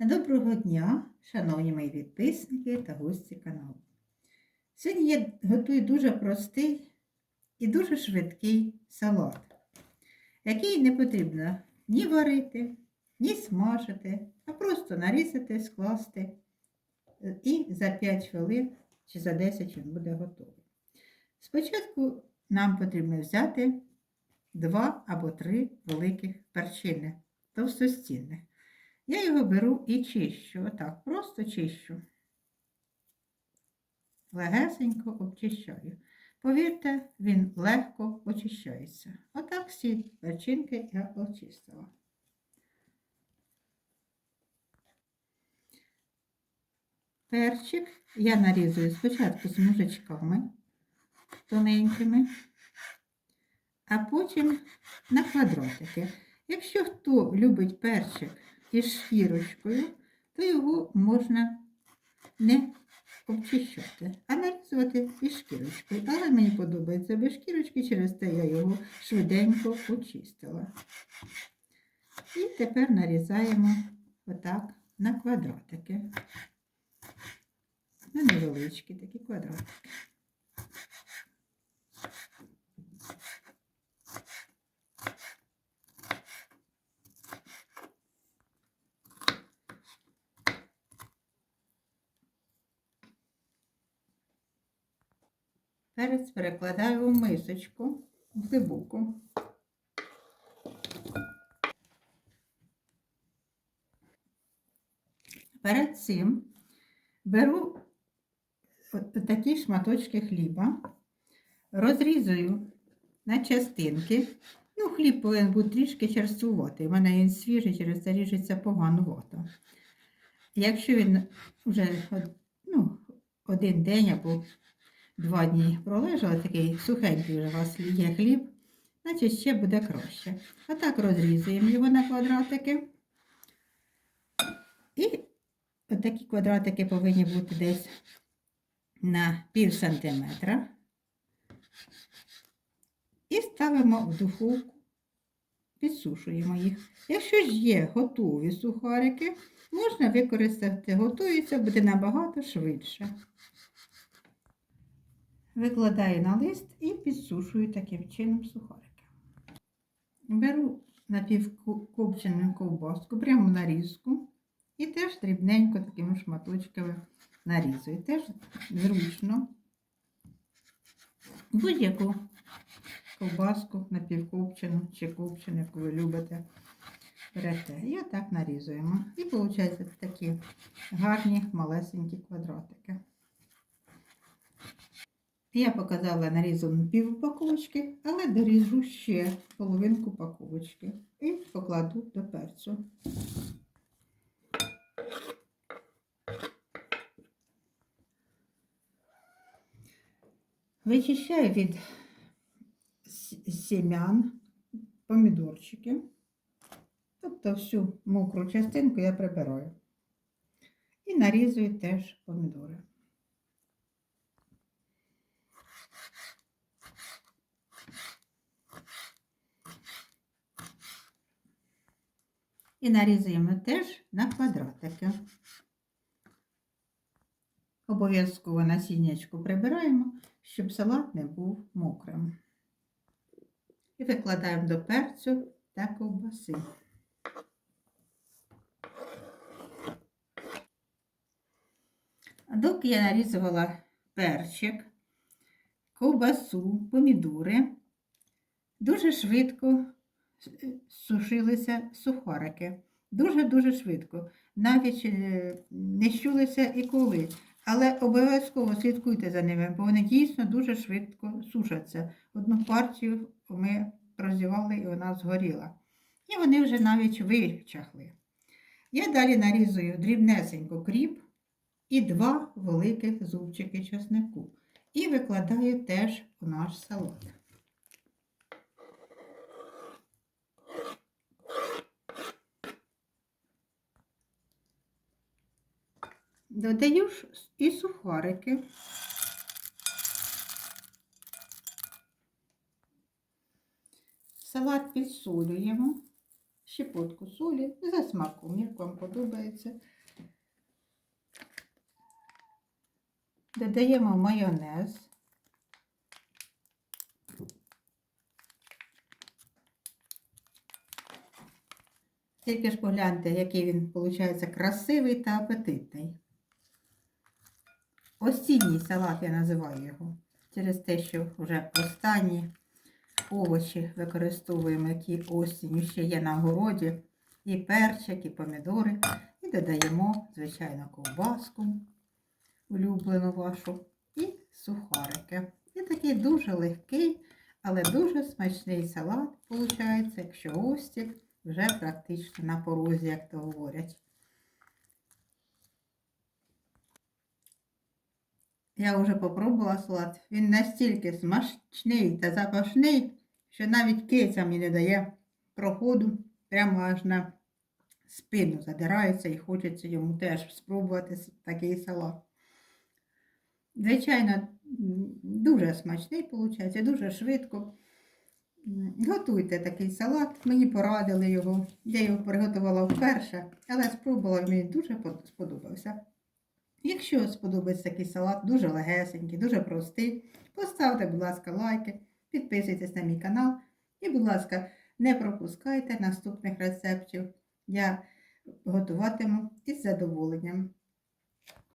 Доброго дня, шановні мої підписники та гості каналу. Сьогодні я готую дуже простий і дуже швидкий салат, який не потрібно ні варити, ні смажити, а просто нарізати, скласти е, і за 5 хвилин чи за 10 він буде готовий. Спочатку нам потрібно взяти 2 або 3 великих перчини товстостінних. Я його беру і чищу. Отак, просто чищу. Легесенько обчищаю. Повірте, він легко очищається. Отак всі перчинки я очистила. Перчик я нарізую спочатку з мужичками тоненькими, а потім на квадратики. Якщо хто любить перчик із шкірочкою, то його можна не обчищати, а нарізувати із шкірочкою. Але мені подобається без шкірочки, через те я його швиденько очистила. І тепер нарізаємо отак на квадратики. На невеличкі такі квадратики. Перець перекладаю в мисочку в глибоку. Перед цим беру от такі шматочки хліба, розрізую на частинки. Ну, хліб повинен бути трішки черствуватий. У мене він свіжий, через це ріжеться погано воно. Якщо він вже ну, один день або два дні пролежали, такий сухенький у вас є хліб, значить ще буде краще. Отак розрізуємо його на квадратики. І такі квадратики повинні бути десь на пів сантиметра. І ставимо в духовку, підсушуємо їх. Якщо ж є готові сухарики, можна використати готуються, буде набагато швидше. Викладаю на лист і підсушую таким чином сухарики. Беру напівкопчену ковбаску, прямо нарізку і теж дрібненько такими шматочками нарізую. Теж зручно. Будь-яку ковбаску напівкопчену чи копчену, яку ви любите, берете. І отак нарізуємо. І виходить такі гарні малесенькі квадратики. Я показала нарізану пів упаковочки, але доріжу ще половинку упаковочки і покладу до перцю. Вичищаю від сім'ян помідорчики. Тобто всю мокру частинку я прибираю. І нарізую теж помідори. І нарізуємо теж на квадратики. Обов'язково насіннячку прибираємо, щоб салат не був мокрим. І викладаємо до перцю та ковбаси. Доки я нарізувала перчик, ковбасу, помідори, дуже швидко сушилися сухарики. Дуже-дуже швидко. Навіть е, не щулися і коли. Але обов'язково слідкуйте за ними, бо вони дійсно дуже швидко сушаться. Одну партію ми розівали і вона згоріла. І вони вже навіть вичахли. Я далі нарізую дрібнесенько кріп і два великих зубчики чеснику. І викладаю теж у наш салат. Додаю і сухарики. Салат підсолюємо, щепотку солі за смаком, як вам подобається. Додаємо майонез. Тільки ж погляньте, який він, виходить, красивий та апетитний. Осінній салат я називаю його. Через те, що вже останні овочі використовуємо, які осінню ще є на городі. І перчик, і помідори. І додаємо, звичайно, ковбаску улюблену вашу, і сухарики. І такий дуже легкий, але дуже смачний салат, виходить, якщо остік вже практично на порозі, як то говорять. Я вже попробувала салат. Він настільки смачний та запашний, що навіть киця мені не дає проходу, прямо аж на спину задирається і хочеться йому теж спробувати такий салат. Звичайно, дуже смачний виходить, дуже швидко. Готуйте такий салат, мені порадили його. Я його приготувала вперше, але спробувала, мені дуже сподобався. Якщо сподобається такий салат, дуже легесенький, дуже простий, поставте, будь ласка, лайки, підписуйтесь на мій канал і, будь ласка, не пропускайте наступних рецептів. Я готуватиму із задоволенням.